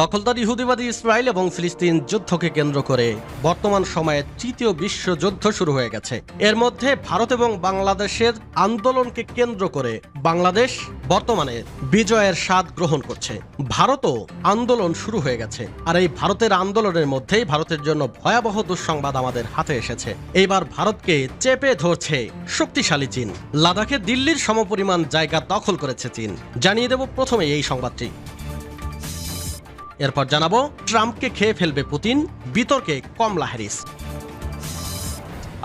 দখলদার ইহুদিবাদী ইসরায়েল এবং ফিলিস্তিন যুদ্ধকে কেন্দ্র করে বর্তমান সময়ে তৃতীয় বিশ্বযুদ্ধ শুরু হয়ে গেছে। এর মধ্যে ভারত এবং বাংলাদেশের আন্দোলনকে কেন্দ্র করে বাংলাদেশ বর্তমানে বিজয়ের স্বাদ গ্রহণ করছে। ভারতও আন্দোলন শুরু হয়ে গেছে। আর এই ভারতের আন্দোলনের মধ্যেই ভারতের জন্য ভয়াবহ দুঃসংবাদ আমাদের হাতে এসেছে। এইবার ভারতকে চেপে ধরছে শক্তিশালী চীন। লাদাখে দিল্লির সমপরিমাণ জায়গা দখল করেছে চীন। জানিয়ে দেব প্রথমে এই সংবাদটি। এরপর জানাব, ট্রাম্পকে খেয়ে ফেলবে পুতিন, বিতর্কে কমলা হ্যারিস।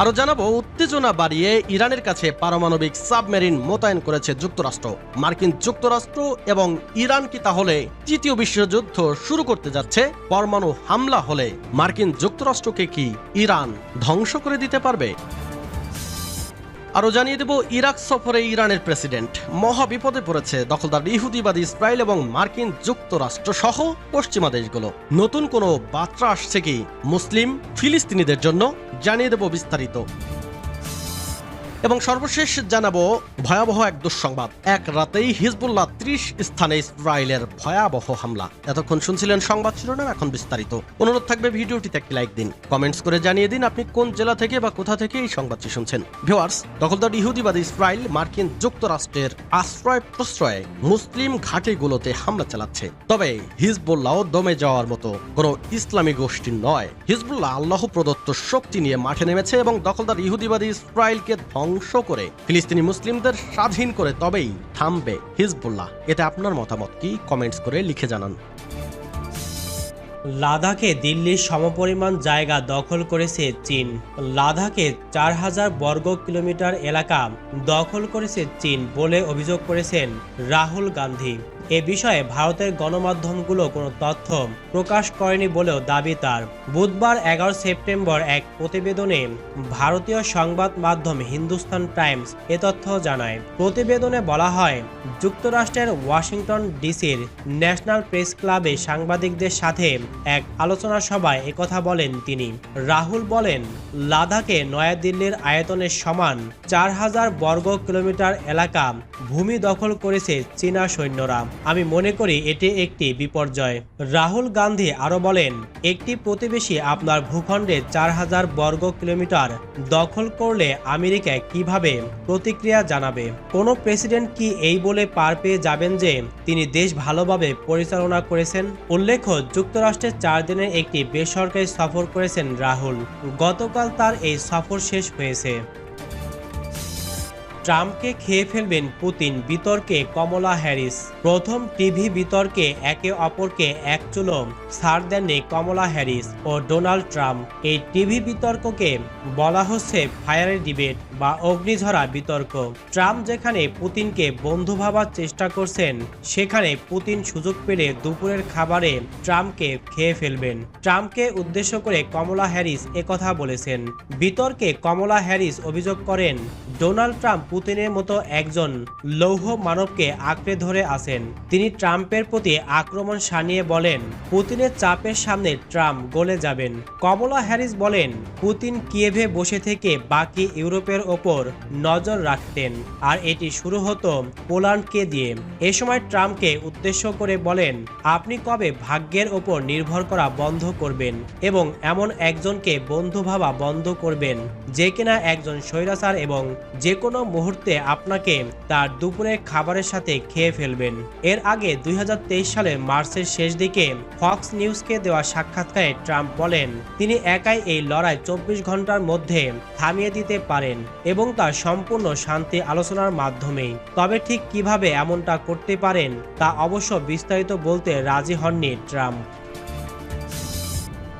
আরও জানাব, উত্তেজনা বাড়িয়ে ইরানের কাছে পারমাণবিক সাবমেরিন মোতায়েন করেছে যুক্তরাষ্ট্র। মার্কিন যুক্তরাষ্ট্র এবং ইরান কি তাহলে তৃতীয় বিশ্বযুদ্ধ শুরু করতে যাচ্ছে? পরমাণু হামলা হলে মার্কিন যুক্তরাষ্ট্রকে কি ইরান ধ্বংস করে দিতে পারবে? আরও জানিয়ে দেব, ইরাক সফরে ইরানের প্রেসিডেন্ট। মহা বিপদে পড়েছে দখলদার ইহুদিবাদী ইসরায়েল এবং মার্কিন যুক্তরাষ্ট্র সহ পশ্চিমা দেশগুলো। নতুন কোনো বার্তা আসছে কি মুসলিম ফিলিস্তিনিদের জন্য? জানিয়ে দেব বিস্তারিত। এবং সর্বশেষ জানাব ভয়াবহ এক দুঃসংবাদ। এক রাতেই হিজবুল্লাহ ত্রিশ স্থানে ইসরায়েলের ভয়াবহ হামলা। এতক্ষণ শুনছিলেন সংবাদ শিরোনাম, এখন বিস্তারিত। অনুরোধ থাকবে ভিডিওটিতে একটি লাইক দিন। কমেন্টস করে জানিয়ে দিন আপনি কোন জেলা থেকে বা কোথা থেকে এই সংবাদটি শুনছেন। ভিওয়ার্স দখলদার ইহুদিবাদী ইসরায়েল মার্কিন যুক্তরাষ্ট্রের আশ্রয় প্রশ্রয়ে মুসলিম ঘাটিগুলোতে হামলা চালাচ্ছে। তবে হিজবুল্লাহ দমে যাওয়ার মতো কোনো ইসলামী গোষ্ঠী নয়। হিজবুল্লাহ আল্লাহ প্রদত্ত শক্তি নিয়ে মাঠে নেমেছে এবং দখলদার ইহুদিবাদী ইসরায়েলকে ধ্বংস করে। ফিলিস্তিনি মুসলিমদের স্বাধীন করে তবেই থামবে হিজবুল্লাহ। এতে আপনার মতামত কি? কমেন্টস করে লিখে জানান। লাদাখে দিল্লির সমপরিমাণ জায়গা দখল করেছে চীন। লাদাখে চার হাজার বর্গ কিলোমিটার এলাকা দখল করেছে চীন বলে অভিযোগ করেছেন রাহুল গান্ধী। এ বিষয়ে ভারতের গণমাধ্যমগুলো কোনো তথ্য প্রকাশ করেনি বলেও দাবি তার। বুধবার এগারো সেপ্টেম্বর এক প্রতিবেদনে ভারতীয় সংবাদ মাধ্যম হিন্দুস্তান টাইমস এ তথ্য জানায়। প্রতিবেদনে বলা হয়, যুক্তরাষ্ট্রের ওয়াশিংটন ডিসির ন্যাশনাল প্রেস ক্লাবে সাংবাদিকদের সাথে এক আলোচনা সভায় একথা বলেন তিনি। রাহুল বলেন, লাদাখে নয়াদিল্লির আয়তনের সমান চার হাজার বর্গ কিলোমিটার এলাকা ভূমি দখল করেছে চীনা সৈন্যরা। আমি মনে করি এটি একটি বিপর্যয়। রাহুল গান্ধী আরও বলেন, একটি প্রতিবেশী আপনার ভূখণ্ডে চার হাজার বর্গ কিলোমিটার দখল করলে আমেরিকা কীভাবে প্রতিক্রিয়া জানাবে? কোনো প্রেসিডেন্ট কি এই বলে পার পেয়ে যাবেন যে তিনি দেশ ভালোভাবে পরিচালনা করেছেন? উল্লেখ্য, যুক্তরাষ্ট্রের চার দিনের একটি বেসরকারি সফর করেছেন রাহুল। গতকাল তার এই সফর শেষ হয়েছে। ট্রাম্পকে খেয়ে ফেলবেন পুতিন, বিতর্কে কমলা হ্যারিস। প্রথম টিভি বিতর্কে একে অপরকে এক চুলো ছাড় দেননি কমলা হ্যারিস ও ডোনাল্ড ট্রাম্প। এই টিভি বিতর্ককে বলা হচ্ছে ফায়ারের ডিবেট বা অগ্নিঝরা বিতর্ক। ট্রাম্প যেখানে পুতিনকে বন্ধু ভাবার চেষ্টা করছেন, সেখানে পুতিন সুযোগ পেলে দুপুরের খাবারে ট্রাম্পকে খেয়ে ফেলবেন। ট্রাম্পকে উদ্দেশ্য করে কমলা হ্যারিস একথা বলেছেন। বিতর্কে কমলা হ্যারিস অভিযোগ করেন, ডোনাল্ড ট্রাম্প পুতিনের মতো একজন লৌহ মানবকে আঁকড়ে ধরে আছেন। তিনি ট্রাম্পের প্রতি আক্রমণ সানিয়ে বলেন, পুতিনের চাপের সামনে ট্রাম্প গলে যাবেন। কমলা হ্যারিস বলেন, পুতিন কিয়েভে বসে থেকে বাকি ইউরোপের ওপর নজর রাখতেন। আর এটি শুরু হতো পোল্যান্ডকে দিয়ে। এ সময় ট্রাম্পকে উদ্দেশ্য করে বলেন, আপনি কবে ভাগ্যের ওপর নির্ভর করা বন্ধ করবেন এবং এমন একজনকে বন্ধু ভাবা বন্ধ করবেন, যে কিনা একজন স্বৈরাচার এবং যে কোনো মুহূর্তে আপনাকে তার দুপুরে খাবারের সাথে খেয়ে ফেলবেন। এর আগে দুই সালের মার্চের শেষ দিকে ফক্স নিউজকে দেওয়া সাক্ষাৎকারে ট্রাম্প বলেন, তিনি একাই এই লড়াই চব্বিশ ঘণ্টার মধ্যে থামিয়ে দিতে পারেন এবং তা সম্পূর্ণ শান্তি আলোচনার মাধ্যমেই। তবে ঠিক কীভাবে এমনটা করতে পারেন তা অবশ্য বিস্তারিত বলতে রাজি হননি ট্রাম্প।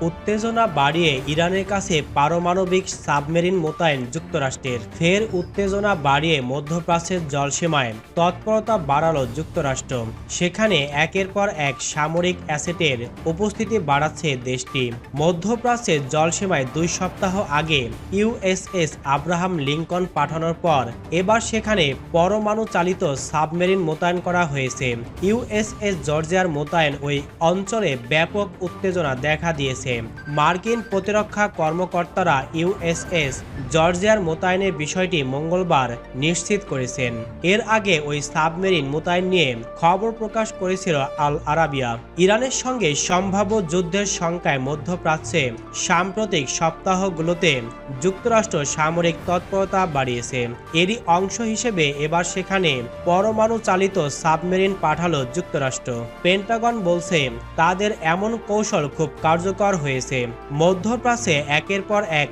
উত্তেজনা বাড়িয়ে ইরানের কাছে পারমাণবিক সাবমেরিন মোতায়েন যুক্তরাষ্ট্রের। ফের উত্তেজনা বাড়িয়ে মধ্যপ্রাচ্যের জলসীমায় তৎপরতা বাড়ালো যুক্তরাষ্ট্র। সেখানে একের পর এক সামরিক অ্যাসেটের উপস্থিতি বাড়াচ্ছে দেশটি। মধ্যপ্রাচ্যের জলসীমায় দুই সপ্তাহ আগে ইউএসএস আব্রাহাম লিঙ্কন পাঠানোর পর এবার সেখানে পরমাণু চালিত সাবমেরিন মোতায়েন করা হয়েছে। ইউএসএস জর্জিয়ার মোতায়েন ওই অঞ্চলে ব্যাপক উত্তেজনা দেখা দিয়েছে। হয়েছে মার্কিন প্রতিরক্ষা কর্মকর্তারা ইউএসএস জর্জিয়ার মোতায়েনের বিষয়টি মঙ্গলবার নিশ্চিত করেছেন। এর আগে ওই সাবমেরিন মোতায়েন নিয়ে খবর প্রকাশ করেছিল আল আরাবিয়া। ইরানের সঙ্গে সম্ভাব্য যুদ্ধের সংখ্যায় মধ্যপ্রাচ্যে সাম্প্রতিক সপ্তাহগুলোতে যুক্তরাষ্ট্র সামরিক তৎপরতা বাড়িয়েছে। এরই অংশ হিসেবে এবার সেখানে পরমাণু চালিত সাবমেরিন পাঠালো যুক্তরাষ্ট্র। পেন্টাগন বলছে, তাদের এমন কৌশল খুব কার্যকর হয়েছে। মধ্যপ্রাচ্যে একের পর এক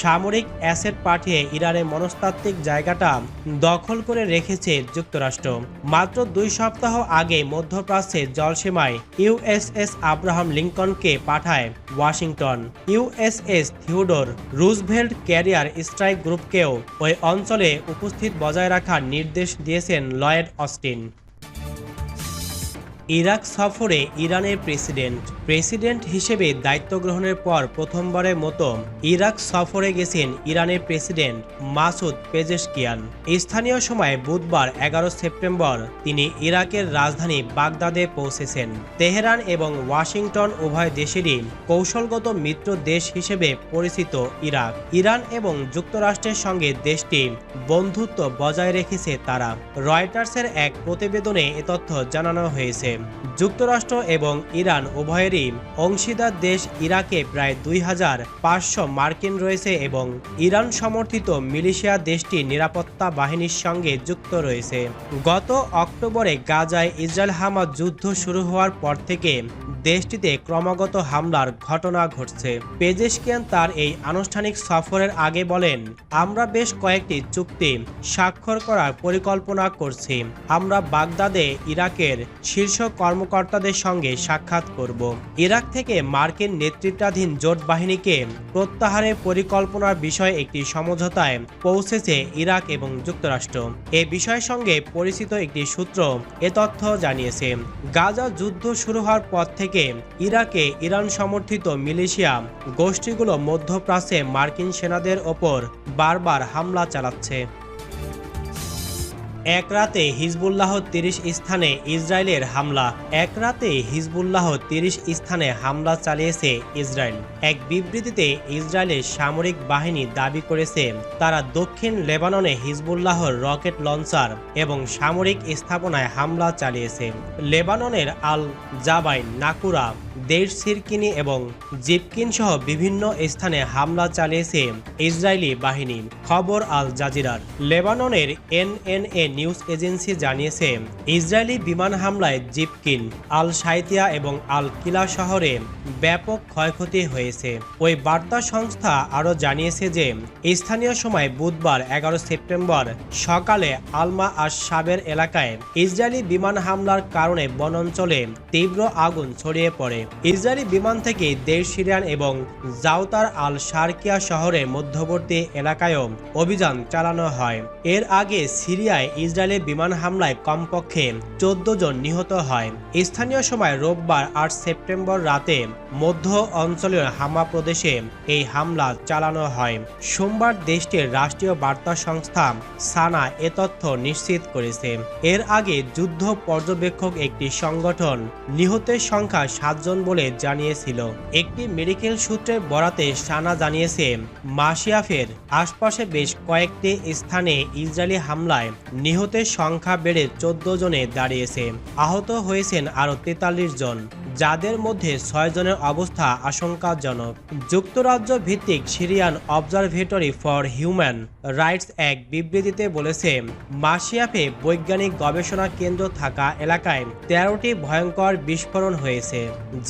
সামরিক অ্যাসেট পাঠিয়ে ইরানের মনস্তাত্ত্বিক জায়গাটা দখল করে রেখেছে যুক্তরাষ্ট্র। মাত্র দুই সপ্তাহ আগে মধ্যপ্রাচ্যে জলসীমায় ইউএসএস আব্রাহাম লিঙ্কনকে পাঠায় Washington. USS Theodore Roosevelt carrier strike গ্রুপকেও ওই অঞ্চলে উপস্থিত বজায় রাখার নির্দেশ দিয়েছেন লয়েড অস্টিন। ইরাক সফরে ইরানের প্রেসিডেন্ট প্রেসিডেন্ট হিসেবে দায়িত্ব গ্রহণের পর প্রথমবারের মতো ইরাক সফরে গেছেন ইরানের প্রেসিডেন্ট মাসুদ পেজেশকিয়ান। স্থানীয় সময় বুধবার এগারো সেপ্টেম্বর তিনি ইরাকের রাজধানী বাগদাদে পৌঁছেছেন। তেহরান এবং ওয়াশিংটন উভয় দেশেরই কৌশলগত মিত্র দেশ হিসেবে পরিচিত ইরাক। ইরান এবং যুক্তরাষ্ট্রের সঙ্গে দেশটি বন্ধুত্ব বজায় রেখেছে তারা। রয়টার্সের এক প্রতিবেদনে এ তথ্য জানানো হয়েছে। যুক্তরাষ্ট্র এবং ইরান উভয়েরই অংশীদার দেশ ইরাকে প্রায় দুই হাজার পাঁচশো মার্কিন রয়েছে এবং ইরান সমর্থিত মিলিশিয়া দেশটি নিরাপত্তা বাহিনীর সঙ্গে যুক্ত রয়েছে। গত অক্টোবরে গাজায় ইসরায়েল হামাদ যুদ্ধ শুরু হওয়ার পর থেকে দেশটিতে ক্রমাগত হামলার ঘটনা ঘটছে। পেজেশকিয়ান তার এই আনুষ্ঠানিক সফরের আগে বলেন, আমরা বেশ কয়েকটি চুক্তি স্বাক্ষর করার পরিকল্পনা করছি। আমরা বাগদাদে ইরাকের শীর্ষ কর্মকর্তাদের সঙ্গে সাক্ষাৎ করব। ইরাক থেকে মার্কিন নেতৃত্বাধীন জোট বাহিনীকে প্রত্যাহারের পরিকল্পনার বিষয়ে একটি সমঝোতায় পৌঁছেছে ইরাক এবং যুক্তরাষ্ট্র। এ বিষয়ের সঙ্গে পরিচিত একটি সূত্র এ তথ্য জানিয়েছে। গাজা যুদ্ধ শুরু হওয়ার পর থেকে ইরাকে ইরান সমর্থিত মিলিশিয়া গোষ্ঠীগুলো মধ্যপ্রাচ্যে মার্কিন সেনাদের ওপর বারবার হামলা চালাচ্ছে। এক রাতে হিজবুল্লাহ তিরিশ স্থানে ইসরায়েলের হামলা। এক রাতে হিজবুল্লাহ তিরিশ স্থানে হামলা চালিয়েছে ইসরায়েল। এক বিবৃতিতে ইসরায়েলের সামরিক বাহিনী দাবি করেছে, তারা দক্ষিণ লেবাননে হিজবুল্লাহর রকেট লঞ্চার এবং সামরিক স্থাপনায় হামলা চালিয়েছে। লেবাননের আল জাবাইন নাকুরা দেশ সিরকিনি এবং জিপকিন সহ বিভিন্ন স্থানে হামলা চালিয়েছে ইসরায়েলি বাহিনী। খবর আল জাজিরার। লেবাননের এনএনএ নিউজ এজেন্সি জানিয়েছে, ইসরায়েলি বিমান হামলায় জিপকিন, আল সাইতিয়া এবং আল কিলা শহরে ব্যাপক ক্ষয়ক্ষতি হয়েছে। ওই বার্তা সংস্থা আরও জানিয়েছে যে, স্থানীয় সময় বুধবার এগারো সেপ্টেম্বর সকালে আলমা আর সাবের এলাকায় ইসরায়েলি বিমান হামলার কারণে বনাঞ্চলে তীব্র আগুন ছড়িয়ে পড়ে। ইসরায়েলি বিমান থেকে দেশ সিরিয়ান এবং জাউতার আল শারকিয়া শহরের মধ্যবর্তী এলাকায়ও অভিযান চালানো হয়। এর আগে সিরিয়ায় ইসরায়েলি বিমান হামলায় কমপক্ষে চোদ্দ জন নিহত হয়। স্থানীয় সময় রোববার আট সেপ্টেম্বর রাতে মধ্য অঞ্চলীয় হামা প্রদেশে এই হামলা চালানো হয়। সোমবার দেশটির রাষ্ট্রীয় বার্তা সংস্থা সানা এ তথ্য নিশ্চিত করেছে। এর আগে যুদ্ধ পর্যবেক্ষক একটি সংগঠন নিহতের সংখ্যা সাতজন বলে জানিয়েছিল। একটি মেডিকেল সূত্রের বরাতে সানা জানিয়েছে মাসিয়াফের আশপাশে বেশ কয়েকটি স্থানে ইসরায়েলি হামলায় নিহতের সংখ্যা বেড়ে চোদ্দ জনে দাঁড়িয়েছে। আহত হয়েছেন আরও তেতাল্লিশ জন, যাদের মধ্যে ছয় জনের অবস্থা আশঙ্কাজনক। যুক্তরাজ্য ভিত্তিক Syrian observatory for human rights এক বিবৃতিতে বলেছে মাসিয়াফে বৈজ্ঞানিক গবেষণা কেন্দ্র থাকা এলাকায় তেরোটি ভয়ঙ্কর বিস্ফোরণ হয়েছে।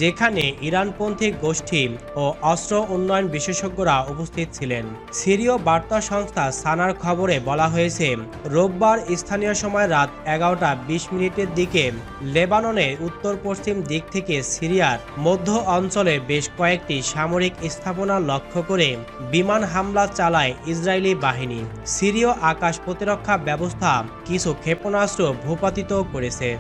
যেখানে ইরানপন্থী গোষ্ঠী ও অস্ত্র উন্নয়ন বিশেষজ্ঞরা উপস্থিত ছিলেন। সিরীয় বার্তা সংস্থা সানার খবরে বলা হয়েছে, রোববার স্থানীয় সময় রাত এগারোটা বিশ মিনিটের দিকে লেবাননের উত্তর পশ্চিম দিক থেকে সিরিয়ার মধ্য অঞ্চলে বেশ কয়েকটি সামরিক স্থাপনা লক্ষ্য করে বিমান হামলা চালায় ইসরায়েলি বাহিনী। সিরীয় আকাশ প্রতিরক্ষা ব্যবস্থা কিছু ক্ষেপণাস্ত্র ভূপাতিত করেছে।